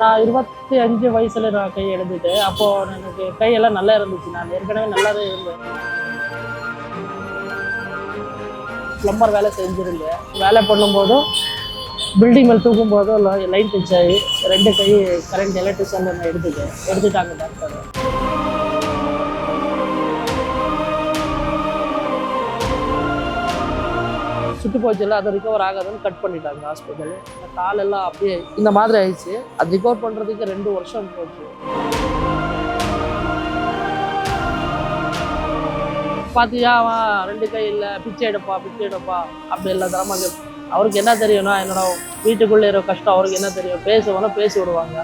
நான் இருபத்தி அஞ்சு வயசுல நான் கை எழுந்துட்டேன் அப்போ எனக்கு கையெல்லாம் நல்லா இருந்துச்சு. நான் ஏற்கனவே நல்லாவே இருந்தேன். ப்ளம்பர் வேலை செஞ்சிருந்தேன். வேலை பண்ணும்போதும் பில்டிங் மேல் தூக்கும் போதும் லைன் டச் ஆகி ரெண்டு கை கரண்ட் எலக்ட்ரிஷன் நான் எடுத்துட்டேன். எடுத்துட்டாங்க டாக்டர் சுட்டு போச்சுல அது ரிகவர் ஆகாதுன்னு கட் பண்ணிட்டாங்க ஹாஸ்பிட்டல் காலெல்லாம் அப்படியே இந்த மாதிரி ஆயிடுச்சு. அது ரிகவர் பண்ணுறதுக்கு ரெண்டு வருஷம் போச்சு. பார்த்தியா அவன் ரெண்டு கை இல்லை பிச்சை எடுப்பா பிச்சை எடுப்பா அப்படி இல்லை தரமா அவருக்கு என்ன தெரியும்னா என்னோட வீட்டுக்குள்ளே இருக்கிற கஷ்டம் அவருக்கு என்ன தெரியும்? பேசுவாங்க பேசி விடுவாங்க.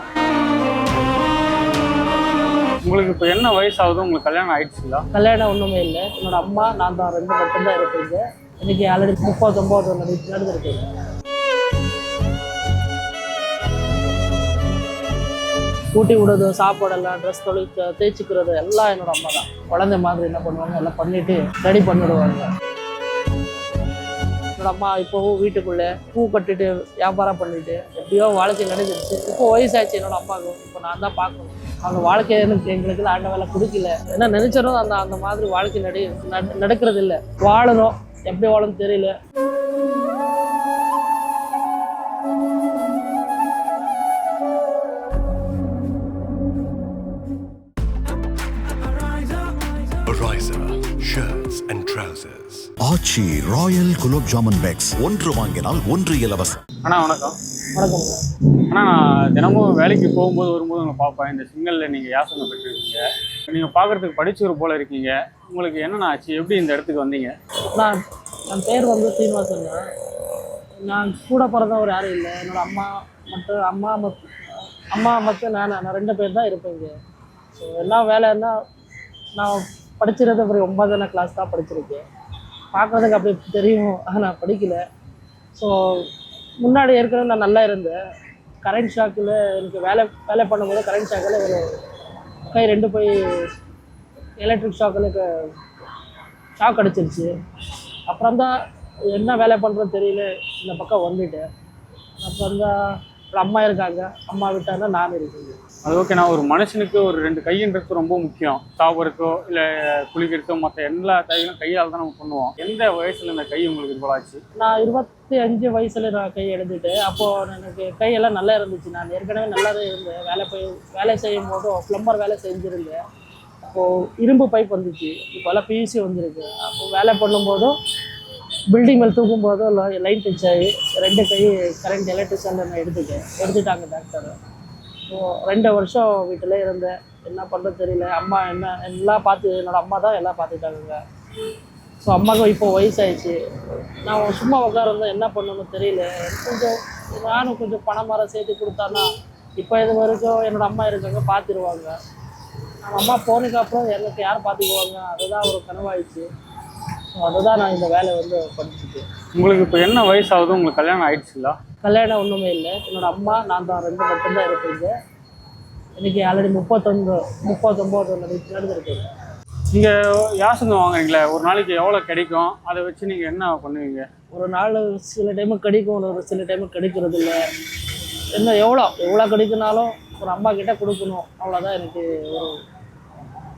உங்களுக்கு இப்போ என்ன வயசு ஆகுது உங்களுக்கு கல்யாணம் ஆயிடுச்சுங்களா? கல்யாணம் ஒன்றுமே இல்லை. என்னோட அம்மா நான் தான் ரெண்டு மட்டும்தான் இருப்பீங்க இன்றைக்கி ஆல்ரெடி முப்பத்தொம்போது நடந்திருக்கு. ஊட்டி விடுறது சாப்பாடெல்லாம் ட்ரெஸ் தொழில் தேய்ச்சிக்கிறது எல்லாம் என்னோட அம்மா தான். குழந்தை மாதிரி என்ன பண்ணுவாங்க எல்லாம் பண்ணிட்டு ரெடி பண்ணிடுவாங்க. என்னோட அம்மா இப்போவும் வீட்டுக்குள்ளே பூ கட்டிட்டு வியாபாரம் பண்ணிட்டு எப்படியோ வாழ்க்கை நடந்துருச்சு இப்போ வயசாச்சு என்னோட அம்மாவுக்கு. இப்போ நான் தான் பார்க்கணும். அவங்க வாழ்க்கை எனக்கு எங்களுக்கு ஆண்ட வேலை கொடுக்கல. என்ன நினைச்சாலும் அந்த அந்த மாதிரி வாழ்க்கை நடி நட- நடக்கிறது இல்லை வாழணும். எப்படி வாழணும் தெரியல. Ariza, shirts and trousers. Aachi royal gulab jamun packs. ஒன்று வாங்கினால் ஒன்று இலவசம். அண்ணா வணக்கம். வணக்கம் அண்ணா நான் தினமும் வேலைக்கு போகும்போது வரும்போது உங்களை பார்ப்பேன். இந்த சிங்கலில் நீங்கள் யாசனை பெற்றிருக்கீங்க? நீங்கள் பார்க்குறதுக்கு படிச்சவர் போல இருக்கீங்க. உங்களுக்கு என்னென்ன ஆச்சு? எப்படி இந்த இடத்துக்கு வந்தீங்க? நான் என் பேர் வந்து சீனிவாசன் நான் கூட பிறந்தவர் யாரும் இல்லை. என்னோட அம்மா மட்டும் அம்மா மத் அம்மா மட்டும் நான் நான் ரெண்டு பேர் தான் இருப்பேன் இங்கே. ஸோ என்ன வேலைன்னா நான் படிச்சிருந்த ஒரு ஒன்பதான கிளாஸ் தான் படிச்சிருக்கேன். பார்க்குறதுக்கு அப்படி தெரியும். ஆனால் நான் படிக்கல. ஸோ முன்னாடி ஏற்கனவே நான் நல்லா இருந்தேன். கரண்ட் ஷாக்கில் எனக்கு வேலை வேலை பண்ணும்போது கரண்ட் ஷாக்கில் ஒரு கை ரெண்டு போய் எலக்ட்ரிக் ஷாக்கில் ஷாக் அடிச்சிருச்சு. அப்புறம் தான் என்ன வேலை பண்ணுறது தெரியல. இந்த பக்கம் வந்துட்டேன் அப்புறம் தான் அம்மா இருக்காங்க. அம்மா விட்டாங்க நான் இருக்கேங்க அது ஓகே நான் ஒரு மனுஷனுக்கு ஒரு ரெண்டு கைன்றது ரொம்ப முக்கியம். சாப்பிட்றக்கோ இல்லை குளிக்கிறக்கோ மற்ற எல்லா தைகளும் கையால் தான் நம்ம பண்ணுவோம். எந்த வயசில் இந்த கை உங்களுக்கு இது போல ஆச்சு? நான் இருபத்தி அஞ்சு வயசுல நான் கை எடுத்துட்டேன் அப்போது எனக்கு கையெல்லாம் நல்லா இருந்துச்சு. நான் ஏற்கனவே நல்லாவே இருந்தேன் வேலை போய் வேலை செய்யும் போதும் ப்ளம்பர் வேலை செஞ்சுருந்தேன். அப்போது இரும்பு பைப் வந்துச்சு. இப்போல்லாம் பியூசி வந்திருக்கு. அப்போ வேலை பண்ணும்போதும் பில்டிங் மேல் தூக்கும் போதும் லைன் டச் ஆகி ரெண்டு கை கரண்ட் எலக்ட்ரிஷன் நான் எடுத்துட்டேன் எடுத்துட்டாங்க டாக்டர் ஸோ ரெண்டு வருஷம் வீட்டில் இருந்தேன். என்ன பண்ணுறது தெரியல. அம்மா என்ன எல்லாம் பார்த்து என்னோடய அம்மா தான் எல்லாம் பார்த்துட்டாங்க ஸோ அம்மாவுக்கு இப்போ வயசாயிடுச்சு. நான் சும்மா உட்காருந்தேன் என்ன பண்ணணும்னு தெரியல. கொஞ்சம் நானும் கொஞ்சம் பணம் மரம் சேர்த்து கொடுத்தான்னா இப்போ இது வரைக்கும் என்னோடய அம்மா இருக்காங்க பார்த்துருவாங்க. அம்மா போனதுக்கு அப்புறம் எனக்கு யார் பார்த்துக்குவாங்க அதுதான் ஒரு கனவாயிடுச்சு. ஸோ அதுதான் நான் இந்த வேலையை வந்து படிச்சுட்டேன் உங்களுக்கு இப்போ என்ன வயசு ஆகுது உங்களுக்கு கல்யாணம் ஆயிடுச்சுங்களா? கல்யாணம் ஒன்றுமே இல்லை. என்னோட அம்மா நான் தான் ரெண்டு மட்டும்தான் இருப்பீங்க எனக்கு ஆல்ரெடி முப்பத்தொன்று முப்பத்தொம்போது நடந்திருக்கு நீங்கள் யாசனை வாங்குறீங்களே? ஒரு நாளைக்கு எவ்வளோ கிடைக்கும்? அதை வச்சு நீங்கள் என்ன பண்ணுவீங்க? ஒரு நாள் சில டைமு கிடைக்கும் ஒரு சில டைமு கிடைக்கிறது இல்லை என்ன எவ்வளோ? எவ்வளோ கிடைக்குனாலும் ஒரு அம்மா கிட்ட கொடுக்கணும். அவ்வளோதான் எனக்கு ஒரு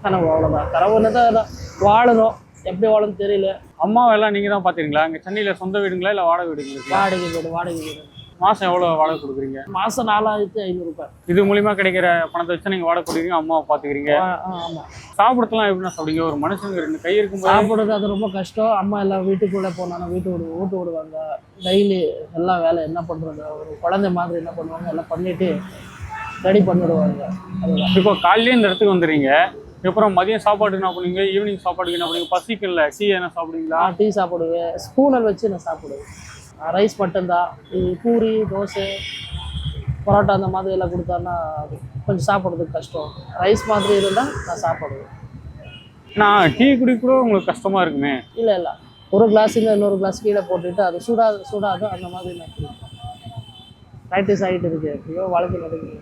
கனவு அவ்வளோதான் கனவுன்னு தான். வாழணும். எப்படி வாழணும் தெரியல. அம்மாவெல்லாம் நீங்கள் தான் பார்த்துறீங்களா இங்கே சென்னையில் சொந்த வீடுங்களா இல்லை வாடகை வீடுங்களா வாடகை வீடு வாடகை வீடு. மாதம் எவ்வளோ வாடகை கொடுக்குறீங்க? மாதம் நாலாயிரத்தி ஐநூறுரூபா இது மூலியமா கிடைக்கிற பணத்தை வச்சு நீங்கள் வாடகை கொடுக்குறீங்க அம்மாவை பார்த்துக்கிறீங்க ஆமாம் சாப்பிடத்தெல்லாம் எப்படின்னா சாப்பிடுங்க ஒரு மனுஷனுக்கு ரெண்டு கை இருக்கும்போது சாப்பிட்றது அது ரொம்ப கஷ்டம். அம்மா எல்லாம் வீட்டுக்குள்ளே போனாலும் வீட்டு விடு வீட்டு விடுவாங்க டெய்லி எல்லா வேலை என்ன பண்ணுறது ஒரு குழந்தை மாதிரி என்ன பண்ணுவாங்க? எல்லாம் பண்ணிட்டு ரெடி பண்ணிடுவாங்க. இப்போ காலையிலே இந்த இடத்துக்கு வந்துடுறீங்க. அப்புறம் மதியம் சாப்பாட்டுக்கு என்ன பண்ணுவீங்க? ஈவினிங் சாப்பாட்டுக்கு என்ன பண்ணுவீங்க? பசிக்கல டீ என்ன சாப்பிடுவீங்களா? டீ சாப்பிடுவேன். ஸ்பூனில் வச்சு நான் சாப்பிடுவேன். ரைஸ் மட்டும்தான். பூரி தோசை பரோட்டா அந்த மாதிரி எல்லாம் கொடுத்தான்னா கொஞ்சம் சாப்பிட்றதுக்கு கஷ்டம். ரைஸ் மாதிரி இருந்தால் நான் சாப்பிடுவேன். நான் டீ கூட உங்களுக்கு கஷ்டமா இருக்குமே. இல்லை இல்லை. ஒரு கிளாஸுங்க இன்னொரு கிளாஸ் கீழே போட்டுட்டு அது சூடாக சூடாக அந்த மாதிரி நான் ப்ராக்டிஸ் ஆகிட்டு இருக்கு. எப்படியோ வாழ்க்கை நடக்குது.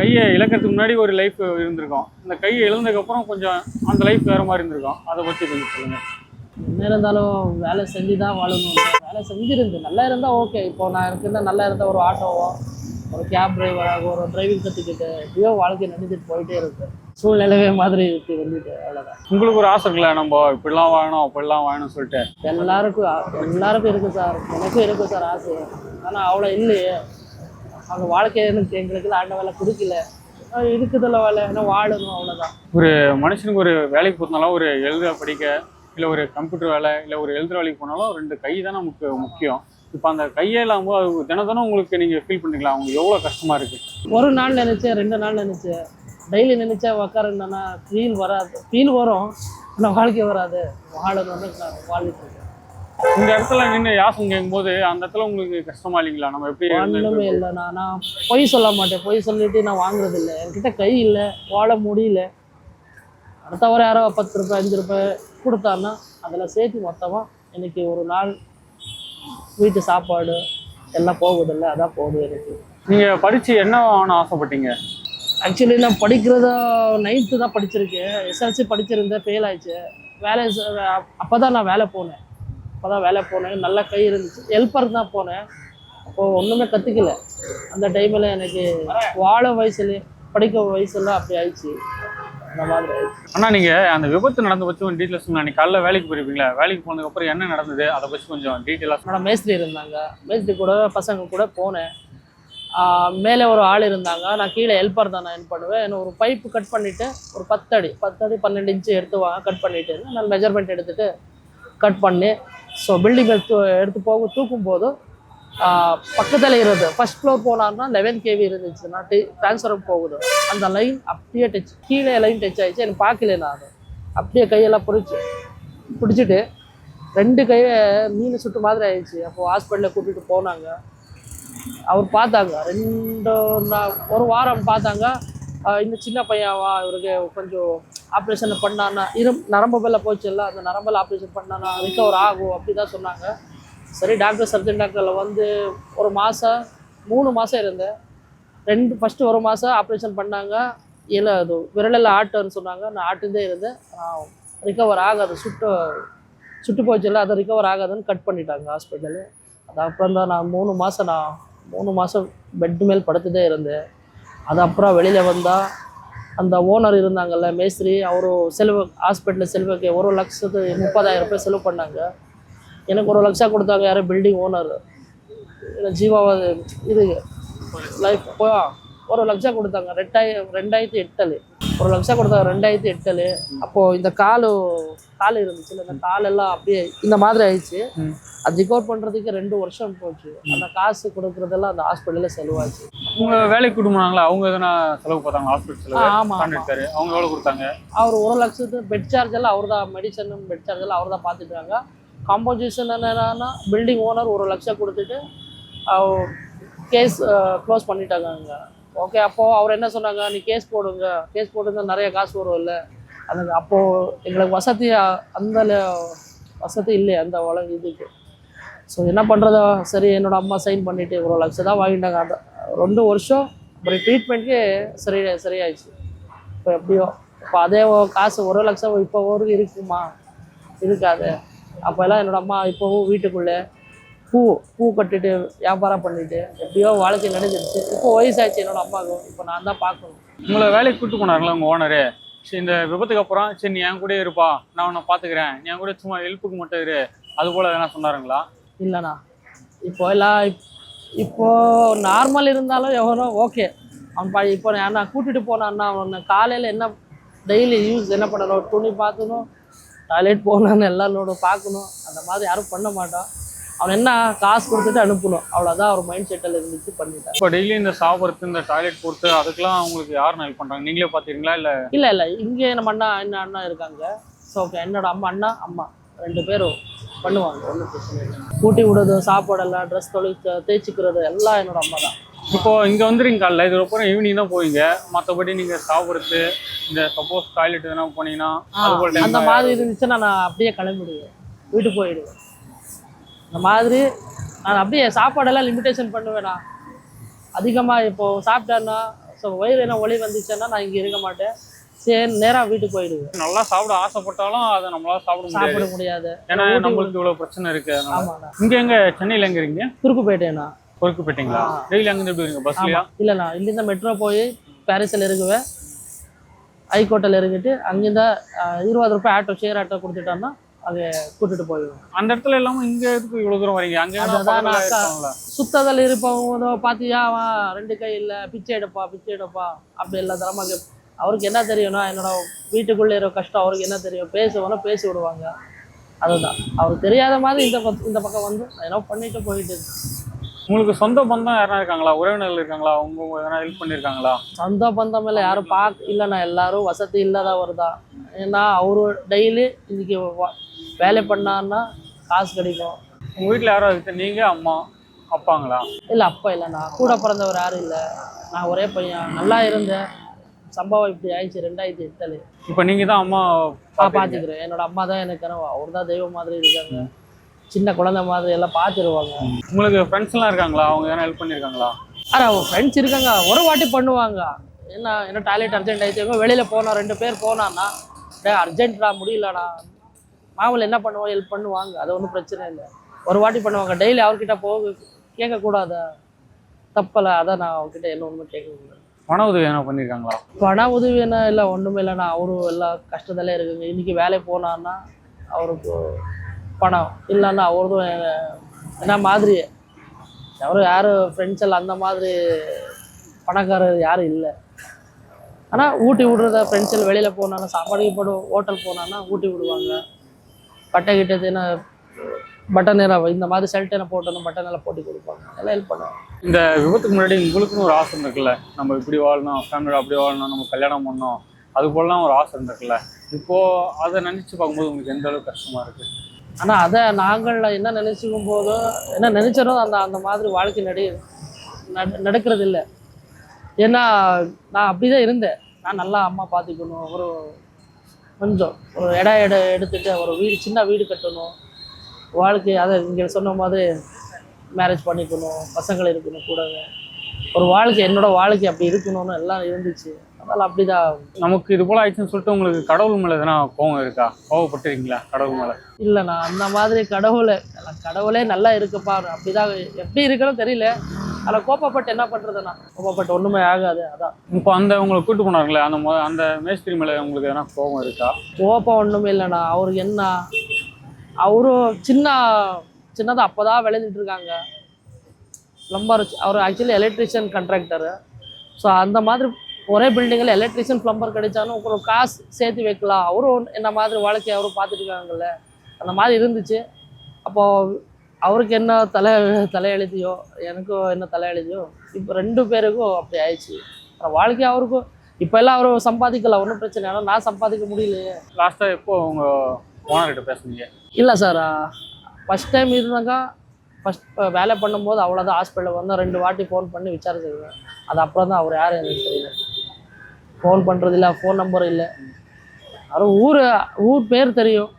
கையை இழக்கிறதுக்கு முன்னாடி ஒரு லைஃப் இருந்திருக்கும். இந்த கையை இழந்ததுக்கப்புறம் கொஞ்சம் அந்த லைஃப் வேற மாதிரி இருந்திருக்கும். அதை பற்றி கொஞ்சம் சொல்லுங்க. என்ன இருந்தாலும் வேலை செஞ்சு தான் வாழணும். வேலை செஞ்சிருந்து நல்லா இருந்தால் ஓகே இப்போ நான் இருக்குன்னா நல்லா இருந்தால் ஒரு ஆட்டோவோ ஒரு கேப் டிரைவராக ஒரு டிரைவிங் கற்றுக்கிட்டு எப்படியோ வாழ்க்கை நடந்துட்டு போயிட்டே இருக்கு. சூழ்நிலைவே மாதிரி இருக்கு வந்துட்டு அவ்வளோதான் உங்களுக்கு ஒரு ஆசை இருக்குல்ல நம்ம இப்படிலாம் வாழணும் அப்படிலாம் வாழணும்னு சொல்லிட்டு? எல்லாருக்கும் எல்லாருக்கும் இருக்கு சார். எனக்கும் இருக்கு சார் ஆசை. ஆனால் அவ்வளோ இல்லையே. அவங்க வாழ்க்கை எனக்கு எங்களுக்கு ஆண்ட வேலை கொடுக்கல. இருக்குதுல்ல வேலை என்ன வாழணும் அவ்வளோதான் ஒரு மனுஷனுக்கு ஒரு வேலைக்கு போனாலும் ஒரு எழுத படிக்க இல்லை ஒரு கம்ப்யூட்டர் வேலை இல்லை ஒரு எழுதுற வேலைக்கு போனாலும் ரெண்டு கை தான் நமக்கு முக்கியம். இப்போ அந்த கையே இல்லாமல் அது தினம் தினம் உங்களுக்கு நீங்கள் ஃபீல் பண்ணிக்கலாம். உங்களுக்கு எவ்வளோ கஷ்டமாக இருக்குது ஒரு நாள் நினைச்சேன் ரெண்டு நாள் நினைச்சேன் டெய்லி நினைச்சா உக்காருந்தேன்னா ஃபீல் வராது. ஃபீல் வரும் ஆனால் வாழ்க்கை வராது. வாழணும்னு நான் வாழ்ந்துட்டு இருக்கேன். இந்த இடத்துல நின்று யாசம் கேட்கும்போது அந்த இடத்துல உங்களுக்கு கஷ்டமா இல்லைங்களா? நம்ம எப்படி ஒன்றுமே இல்லை நான் நான் பொய் சொல்ல மாட்டேன். பொய் சொல்லிட்டு நான் வாங்குறது இல்லை. என்கிட்ட கை இல்லை வாழ முடியல. அடுத்தவரை யாரோ பத்து ரூபாய் அஞ்சு ரூபாய் கொடுத்தான்னா அதில் சேர்த்து மொத்தமாக எனக்கு ஒரு நாள் வீட்டு சாப்பாடு எல்லாம் போகுதில்ல அதான் போகுது எனக்கு. நீங்க படிச்சு என்ன ஆகணும் ஆசைப்பட்டீங்க? ஆக்சுவலி நான் படிக்கிறத நைன்த்து தான் படிச்சிருக்கேன். எஸ்எல்சி படிச்சிருந்தேன் ஃபெயில் ஆயிடுச்சு. வேலை அப்போ தான் நான் வேலை போனேன். அப்போ தான் வேலை போனேன். நல்ல கை இருந்துச்சு. ஹெல்ப்பர் தான் போனேன். அப்போது ஒன்றுமே கற்றுக்கல அந்த டைமில் எனக்கு வாழ வயசுல படிக்க வயசுல அப்படி ஆயிடுச்சு. அந்த மாதிரி ஆயிடுச்சு. அண்ணா நீங்க அந்த விபத்து நடந்த பற்றி கொஞ்சம் டீட்டெயில்ஸ் நீங்க காலைல வேலைக்கு போயிருப்பீங்களா? வேலைக்கு போனதுக்கு அப்புறம் என்ன நடந்தது? அதை பற்றி கொஞ்சம் டீட்டெயிலாக என்னோட மேஸ்திரி இருந்தாங்க. மேஸ்திரி கூட பசங்க கூட போனேன். மேலே ஒரு ஆள் இருந்தாங்க. நான் கீழே ஹெல்ப்பர் தான் நான் என்ன பண்ணுவேன். என்ன ஒரு பைப்பு கட் பண்ணிவிட்டு ஒரு பத்து அடி பத்து அடி பன்னெண்டு இன்ச்சு எடுத்து வாங்க கட் பண்ணிட்டு நான் மெஜர்மெண்ட் எடுத்துட்டு கட் பண்ணி ஸோ பில்டிங் எடுத்து எடுத்து போக தூக்கும் போது பக்கத்தில் இருந்தது. ஃபர்ஸ்ட் ஃப்ளோர் போனார்னா லெவன் கேவி இருந்துச்சுன்னா டி ட்ரான்ஸ்ஃபர் போகுது. அந்த லைன் அப்படியே டச் கீழே லைன் டச் ஆகிடுச்சு எனக்கு பார்க்கல நான் அது. அப்படியே கையெல்லாம் பிடிச்சி பிடிச்சிட்டு ரெண்டு கையை மீன் சுட்டு மாதிரி ஆயிடுச்சு. அப்போ ஹாஸ்பிட்டலில் கூட்டிகிட்டு போனாங்க. அவர் பார்த்தாங்க. ரெண்டு நா- ஒரு வாரம் பார்த்தாங்க. இந்த சின்ன பையன்வா இவருக்கு கொஞ்சம் ஆப்ரேஷன் பண்ணான்னா இரும் நரம்பு மேலே போச்சுல்ல அந்த நரம்பில் ஆப்ரேஷன் பண்ணானா ரிகவர் ஆகும் அப்படி தான் சொன்னாங்க. சரி டாக்டர் சர்ஜன் டாக்டரில் வந்து ஒரு மாதம் மூணு மாதம் இருந்தேன். ரெண்டு ஃபஸ்ட்டு ஒரு மாதம் ஆப்ரேஷன் பண்ணாங்க. இல்லை அது விரலில் ஆட்டுன்னு சொன்னாங்க. நான் ஆட்டுதே இருந்தேன். ரிகவர் ஆகாது சுட்டு சுட்டு போச்சுல்ல அது ரிகவர் ஆகாதுன்னு கட் பண்ணிட்டாங்க ஹாஸ்பிட்டலு அது அப்புறம் தான் நான் மூணு மாதம் நான் மூணு மாதம் பெட் மேல் படுத்துதே இருந்தேன். அது அப்புறம் வெளியில் வந்தால் அந்த ஓனர் இருந்தாங்கல்ல மேஸ்திரி அவரு செலவு ஹாஸ்பிட்டலில் செலவுக்கு ஒரு லட்சத்து முப்பதாயிரம் ரூபாய் செலவு பண்ணாங்க. எனக்கு ஒரு லட்சம் கொடுத்தாங்க யாரும் பில்டிங் ஓனர் ஜீவாவை இது லைஃப் ஒரு லட்சம் கொடுத்தாங்க ரெண்டாயிரம் ரெண்டாயிரத்தி எட்டில். ஒரு லட்சம் கொடுத்தாங்க ரெண்டாயிரத்தி எட்டல் அப்போது இந்த காலு கால் இருந்துச்சுல்ல இந்த காலெல்லாம் அப்படியே இந்த மாதிரி ஆயிடுச்சு. அது ரிகவர் பண்ணுறதுக்கு ரெண்டு வருஷம் போச்சு. அந்த காசு கொடுக்குறதெல்லாம் அந்த ஹாஸ்பிட்டலில் செலவாச்சு. உங்க வேலைக்கு கூட்டு போனாங்களா? அவங்க எதனா செலவு பார்த்தாங்க ஹாஸ்பிட்டல் செலவு? ஆ, ஆமா, கான்ட்ராக்ட் இருக்காரு அவங்க எவ்வளோ கொடுத்தாங்க? அவர் ஒரு லட்சத்து பெட் சார்ஜ் எல்லாம் அவர் தான் மெடிசனும் பெட் சார்ஜ் எல்லாம் அவர் தான் பார்த்துட்டாங்க காம்போசிஷன் என்னன்னா பில்டிங் ஓனர் ஒரு லட்சம் கொடுத்துட்டு கேஸ் க்ளோஸ் பண்ணிட்டாங்க ஓகே அப்போது அவர் என்ன சொன்னாங்க? நீ கேஸ் போடுங்க. கேஸ் போடுங்க நிறைய காசு வரும் இல்லை அது அப்போது எங்களுக்கு வசதி அந்த ல- வசதி இல்லை அந்த வள இதுக்கு. ஸோ என்ன பண்ணுறதோ சரி என்னோடய அம்மா சைன் பண்ணிவிட்டு ஒரு லட்சம் தான் வாங்கிட்டாங்க. அந்த ரெண்டு வருஷம் அப்புறம் ட்ரீட்மெண்ட்டுக்கு சரி சரியாயிடுச்சு. இப்போ எப்படியோ இப்போ அதே காசு ஒரு லட்சம் இப்போ ஒரு இருக்குமா? இருக்காது. அப்போல்லாம் என்னோட அம்மா இப்போவும் வீட்டுக்குள்ளே பூ பூ கட்டிட்டு வியாபாரம் பண்ணிட்டு எப்படியோ வாழ்க்கை நடந்துருச்சு இப்போ வயசாச்சு என்னோட அம்மாவுக்கு. இப்போ நான் தான் பார்க்கணும். உங்களை வேலைக்கு கூட்டு போனாங்களா உங்க ஓனரு சரி இந்த விபத்துக்கு அப்புறம் சரி நீ என் கூட இருப்பா. நான் உன்னை பார்த்துக்கிறேன். என் கூட சும்மா ஹெல்ப்புக்கு மட்டும் இரு. அது போல எதனா சொன்னாருங்களா? இல்லைண்ணா. இப்போ எல்லாம் இப்- இப்போ நார்மல் இருந்தாலும் எவனோ ஓகே அவன் ப இப்போ நான் கூட்டிகிட்டு போனான்னா அவனை காலையில் என்ன டெய்லி யூஸ் என்ன பண்ணணும்? துணி பார்க்கணும் டாய்லெட் போகணுன்னு எல்லாரோட பார்க்கணும். அந்த மாதிரி யாரும் பண்ண மாட்டான் அவன் என்ன காசு கொடுத்துட்டு அனுப்பணும். அவ்வளோதான் அவர் மைண்ட் செட்டில் இருந்துச்சு பண்ணிட்டான் இப்போ டெய்லி இந்த சாப்பிட்றது இந்த டாய்லெட் போகிறது அதுக்கெல்லாம் உங்களுக்கு யார் ஹெல்ப் பண்ணுறாங்க நீங்களே பார்த்துக்கிறீங்களா இல்லை? இல்லை இல்லை. இங்கே நம்ம அண்ணா என்ன அண்ணா இருக்காங்க? ஸோ ஓகே என்னோட அம்மா அண்ணா அம்மா. ரெண்டு பேரும் பண்ணுவாங்க. ஒன்றும் பிரச்சனை இல்லை. ஊட்டி விடுறது சாப்பாடெல்லாம் ட்ரெஸ் தொழில் தேய்ச்சிக்கிறது எல்லாம் என்னோட அம்மா தான். இப்போ இங்கே வந்துடுங்க காலைல. இது அப்புறம் ஈவினிங் தான் போவீங்க. மற்றபடி நீங்கள் சாப்பிட்றது இந்த சப்போஸ் டாய்லெட் எதனா போனீங்கன்னா அந்த மாதிரி இருந்துச்சுன்னா நான் அப்படியே கிளம்பிடுவேன். வீட்டுக்கு போயிடுவேன். இந்த மாதிரி நான் அப்படியே சாப்பாடெல்லாம் லிமிட்டேஷன் பண்ணுவேண்ணா அதிகமாக இப்போது சாப்பிட்டேன்னா ஸோ வயிறு என்ன ஒளி வந்துச்சுன்னா நான் இங்கே இருக்க மாட்டேன். சரி நேராக வீட்டுக்கு போயிடுவேன். நல்லா சாப்பிட ஆசைப்பட்டாலும் அதை நம்மளால சாப்பிட சாப்பிட முடியாது. ஏன்னா நம்மளுக்கு இவ்வளோ பிரச்சனை இருக்கு ஆமாண்ணா. இங்கே எங்கே? சென்னையில் எங்கே இருக்கீங்க? குறுக்குப்பேட்டைண்ணா குறுக்குப்பேட்டைங்களா டெய்லி அங்கேருந்து எப்படி இருங்க பஸ்லையா இல்லைண்ணா இங்கேருந்து மெட்ரோ போய் பாரிஸில் இருக்குவேன் ஹைகோர்ட்டில் இருக்கிட்டு அங்கேருந்து இருபது ரூபாய் ஆட்டோ ஷேர் ஆட்டோ கொடுத்துட்டோம்னா அதை கூட்டிட்டு போயிடுவோம். அந்த இடத்துல இல்லாம இங்க எதுக்கு இவ்வளவு தூரம் வரீங்க? அங்க? சுத்தத்தில் இருப்பவங்க பார்த்தியா அவன் ரெண்டு கை இல்லை பிச்சை எடுப்பா பிச்சை எடுப்பா அப்படி எல்லா தரமா அவருக்கு என்ன தெரியும்னா என்னோட வீட்டுக்குள்ளே இருக்கிற கஷ்டம் அவருக்கு என்ன தெரியும்? பேசுவோன்னா பேசி விடுவாங்க. அதுதான். அவருக்கு தெரியாத மாதிரி இந்த பக்கம் இந்த பக்கம் வந்து ஏதோ பண்ணிட்டு போயிட்டு. உங்களுக்கு சொந்த பந்தம் யாரா இருக்காங்களா? உறவினர்கள் இருக்காங்களா? உங்க எதனா ஹெல்ப் பண்ணிருக்காங்களா? சொந்த பந்தம் இல்லை யாரும் பார்க்க இல்லைண்ணா எல்லாரும் வசதி இல்லாதவர் தான் ஏன்னா அவரு டெய்லி இன்னைக்கு வேலை பண்ணாருன்னா காசு கிடைக்கும். உங்க வீட்ல யாரோ இருக்கு? நீங்க அம்மா அப்பாங்களா? இல்லை அப்பா இல்லைண்ணா கூட பிறந்தவர் யாரும் இல்லை. நான் ஒரே பையன். நல்லா இருந்தேன். சம்பவம் இப்படி ஆயிடுச்சு. ரெண்டாயிரத்தி எட்டில். இப்ப நீங்க தான் அம்மா நான். பார்த்துக்கிறேன் என்னோட அம்மா தான் எனக்கு கனவு. அவர் தான் தெய்வம் மாதிரி இருக்காங்க. சின்ன குழந்தை மாதிரி எல்லாம் பார்த்துருவாங்க உங்களுக்கு ஃப்ரெண்ட்ஸ் எல்லாம் இருக்காங்களா? அவங்க எதனா ஹெல்ப் பண்ணிருக்காங்களா? ஆனால் ஃப்ரெண்ட்ஸ் இருக்காங்க. ஒரு வாட்டி பண்ணுவாங்க. என்ன என்ன டாய்லெட் அர்ஜென்ட் ஆயிடுச்சு. வெளியில் போனோம். ரெண்டு பேர் போனான்னா டே அர்ஜென்ட்டா முடியலடா. மாவில் என்ன பண்ணுவோம் ஹெல்ப் பண்ணுவாங்க. அது ஒன்றும் பிரச்சனை இல்லை. ஒரு வாட்டி பண்ணுவாங்க. டெய்லி அவர்கிட்ட போக கேட்கக்கூடாதா தப்பலை அதான் நான் அவர்கிட்ட என்ன ஒன்றுமே கேட்கக்கூடாது பண உதவி எதனா பண்ணிருக்காங்களா? பண உதவி என்ன இல்லை ஒன்றுமே இல்லைண்ணா அவரும் எல்லாம் கஷ்டத்திலே இருக்குங்க. இன்னைக்கு வேலைக்கு போனான்னா அவருக்கு பணம். இல்லைன்னா அவரதும் என்ன மாதிரி? அவரும் யாரும் ஃப்ரெண்ட்ஸ் எல்லாம் அந்த மாதிரி பணக்காரர் யாரும் இல்லை. ஆனால் ஊட்டி விடுறத ஃப்ரெண்ட்ஸ் எல்லாம் வெளியில் போனான்னா சாப்பாடு போடும் ஹோட்டல் போனான்னா ஊட்டி விடுவாங்க. பட்டை கிட்டது என்ன பட்டன் நேரம் இந்த மாதிரி ஷர்ட் போட்டோன்னா பட்டன் எல்லாம் போட்டு கொடுப்பாங்க. எல்லாம் ஹெல்ப் பண்ணுவாங்க. இந்த விபத்துக்கு முன்னாடி உங்களுக்குன்னு ஒரு ஆசை இருந்திருக்குல்ல நம்ம இப்படி வாழணும் ஃபேமிலியோட அப்படி வாழணும் நம்ம கல்யாணம் பண்ணணும் அது போலலாம் ஒரு ஆசை இருந்திருக்குல்ல இப்போ அதை நினைச்சு பார்க்கும்போது உங்களுக்கு எந்த அளவுக்கு கஷ்டமா இருக்கு? ஆனால் அதை நாங்கள் என்ன நினச்சிக்கும் போதோ என்ன நினச்சனோ அந்த அந்த மாதிரி வாழ்க்கை நட- நடக்கிறது இல்லை ஏன்னா நான் அப்படி தான் இருந்தேன். நான் நல்லா அம்மா பார்த்துக்கணும் ஒரு கொஞ்சம் ஒரு இடம் இடம் எடுத்துட்டு ஒரு வீடு சின்ன வீடு கட்டணும். வாழ்க்கை அதை இங்கே சொன்ன மாதிரி மேரேஜ் பண்ணிக்கணும் பசங்கள் இருக்கணும் கூடவே. ஒரு வாழ்க்கை என்னோட வாழ்க்கை அப்படி இருக்கணும்னு எல்லாம் இருந்துச்சு. அதனால் அப்படி தான் நமக்கு இது போல ஆயிடுச்சுன்னு சொல்லிட்டு உங்களுக்கு கடவுள் மேல எதனா கோவம் இருக்கா? கோவப்பட்டிருக்கீங்களா கடவுள் மேல? இல்லைண்ணா அந்த மாதிரி கடவுளை கடவுளே நல்லா இருக்குப்பா. அப்படிதான் எப்படி இருக்கணும் தெரியல. அதில் கோப்பப்பட்டு என்ன பண்ணுறதுண்ணா கோப்பப்பட்டு ஒன்றுமே ஆகாது அதான். இப்போ அந்த உங்களை கூட்டு போனாங்களே அந்த அந்த மேஸ்திரி மேல உங்களுக்கு எதனா கோவம் இருக்கா? கோப்பம் ஒன்றுமே இல்லைண்ணா. அவருக்கு என்ன அவரும் சின்ன சின்னதாக அப்போ தான் விளைஞ்சிட்டு இருக்காங்க. ப்ளம்பர் அவர் ஆக்சுவலி எலக்ட்ரிஷியன் கான்ட்ராக்டரு ஸோ அந்த மாதிரி ஒரே பில்டிங்கில் எலக்ட்ரிஷியன் ப்ளம்பர் கிடைச்சாலும் ஒரு காசு சேர்த்து வைக்கலாம். அவரும் என்ன மாதிரி வாழ்க்கையை அவரும் பார்த்துட்டு இருக்காங்கல்ல. அந்த மாதிரி இருந்துச்சு. அப்போது அவருக்கு என்ன தலை தலையெழுதியோ எனக்கும் என்ன தலையெழுதியோ இப்போ ரெண்டு பேருக்கும் அப்படி ஆயிடுச்சு. அப்புறம் வாழ்க்கை அவருக்கும். இப்போ எல்லாம் அவர் சம்பாதிக்கல ஒன்றும் பிரச்சனை ஆனால் நான் சம்பாதிக்க முடியலையே. லாஸ்டா எப்போ உங்க ஓனர்கிட்ட பேசுனீங்க? இல்லை சார் ஃபஸ்ட் டைம் இருந்தாக்கா ஃபஸ்ட் வேலை பண்ணும்போது அவ்வளோதான் ஹாஸ்பிட்டல் வந்து ரெண்டு வாட்டி ஃபோன் பண்ணி விசாரிச்சிருக்கேன். அது அப்புறம் தான் அவர் யாரும் எனக்கு தெரியல. ஃபோன் பண்ணுறது இல்லை ஃபோன் நம்பர் இல்லை. அவர் ஊர் ஊர் பேர் தெரியும்.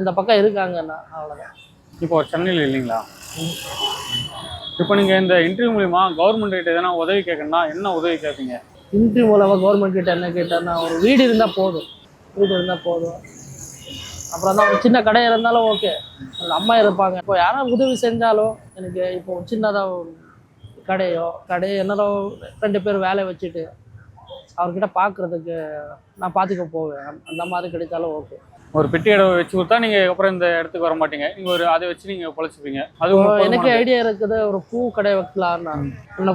இந்த பக்கம் இருக்காங்கண்ணா அவ்வளோதான் இப்போ சென்னையில் இல்லைங்களா? இப்போ நீங்கள் இந்த இன்டர்வியூ மூலிமா கவர்மெண்ட் கிட்ட எதனா உதவி கேட்கணும்னா என்ன உதவி கேட்பீங்க இன்டர்வியூ மூலமாக கவர்மெண்ட் கிட்ட என்ன கேட்டேன்னா ஒரு வீடு இருந்தால் போதும். வீடு இருந்தால் போதும். அப்புறம் தான் ஒரு சின்ன கடை இருந்தாலும் ஓகே அம்மா இருப்பாங்க. இப்போ யாராவது உதவி செஞ்சாலும் எனக்கு இப்போ சின்னதாக கடையோ கடையோ என்னதோ ரெண்டு பேர் வேலை வச்சுட்டு அவர்கிட்ட பார்க்குறதுக்கு நான் பார்த்துக்க போவேன். அந்த மாதிரி கிடைச்சாலும் ஓகே ஒரு பெட்டி கடை வச்சு கொடுத்தா நீங்க அப்புறம் இந்த இடத்துக்கு வர மாட்டீங்க. நீங்க ஒரு அதை வச்சு நீங்க பொழைச்சிப்பீங்க. அது எனக்கு. ஐடியா இருக்குது ஒரு பூ கடை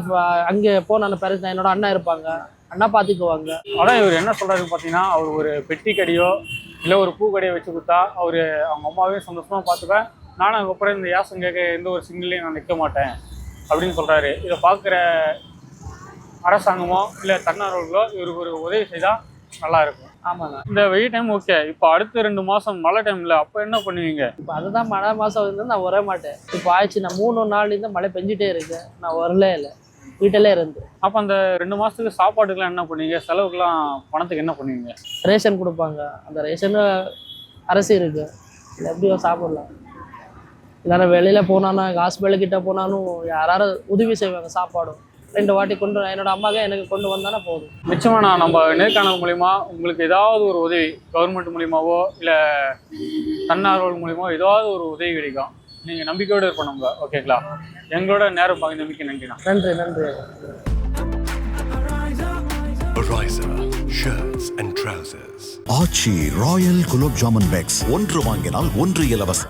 ப- அங்கே போன பெருசா என்னோட அண்ணா இருப்பாங்க. அண்ணா பார்த்துக்குவாங்க அதான் இவர் என்ன சொல்றாரு பார்த்தீங்கன்னா அவர் ஒரு பெட்டி கடையோ இல்லை ஒரு பூ கடையை வச்சு கொடுத்தா அவர் அவங்க அம்மாவே சந்தோஷமா பார்த்துப்பேன் நானும் அதுக்கப்புறம் இந்த யாசம் கேட்க எந்த ஒரு சிங்கிளையும் நான் நிற்க மாட்டேன் அப்படின்னு சொல்றாரு. இதை பார்க்குற அரசாங்கமோ இல்லை தன்னார்வர்களோ இவருக்கு ஒரு உதவி செய்தால் நல்லா ஆமாண்ணா இந்த வெயில் டைம் ஓகே இப்போ அடுத்த ரெண்டு மாதம் மழை டைம்ல அப்போ என்ன பண்ணுவீங்க? இப்போ அதுதான் மழை மாதம் இருந்து நான் வர மாட்டேன். இப்போ ஆயிடுச்சு நான் மூணு நாள்லேருந்து மழை பெஞ்சிட்டே இருக்கு. நான் வரலே இல்லை. வீட்டிலே இருந்து. அப்போ அந்த ரெண்டு மாதத்துக்கு சாப்பாட்டுக்கெல்லாம் என்ன பண்ணுவீங்க? செலவுக்கெல்லாம் பணத்துக்கு என்ன பண்ணுவீங்க? ரேஷன் கொடுப்பாங்க. அந்த ரேஷனு அரிசி இருக்கு. இது எப்படியோ சாப்பிடலாம். இல்லைன்னா வெளியில் போனானா ஹாஸ்பிட்டல் கிட்ட போனாலும் யாராவது உதவி செய்வாங்க சாப்பாடும். ரெண்டு வாட்டி கொண்டு என்னோட அம்மாவே எனக்கு கொண்டு வந்தானே போதும். நிச்சயமாக நான் நம்ம நேர்காணல் மூலிமா உங்களுக்கு ஏதாவது ஒரு உதவி கவர்மெண்ட் மூலியமாவோ இல்லை தன்னார்வல் மூலியமோ ஏதாவது ஒரு உதவி கிடைக்கும். நீங்கள் நம்பிக்கையோடு இருக்கணும்ல ஓகேங்களா எங்களோட நேரம் பகிர்ந்தமைக்கு நன்றிண்ணா. நன்றி நன்றி. Riser, shirts and trousers. Archie Royal Gulab Jamun Bags. ஒன்று வாங்கினால் ஒன்று இலவசம்.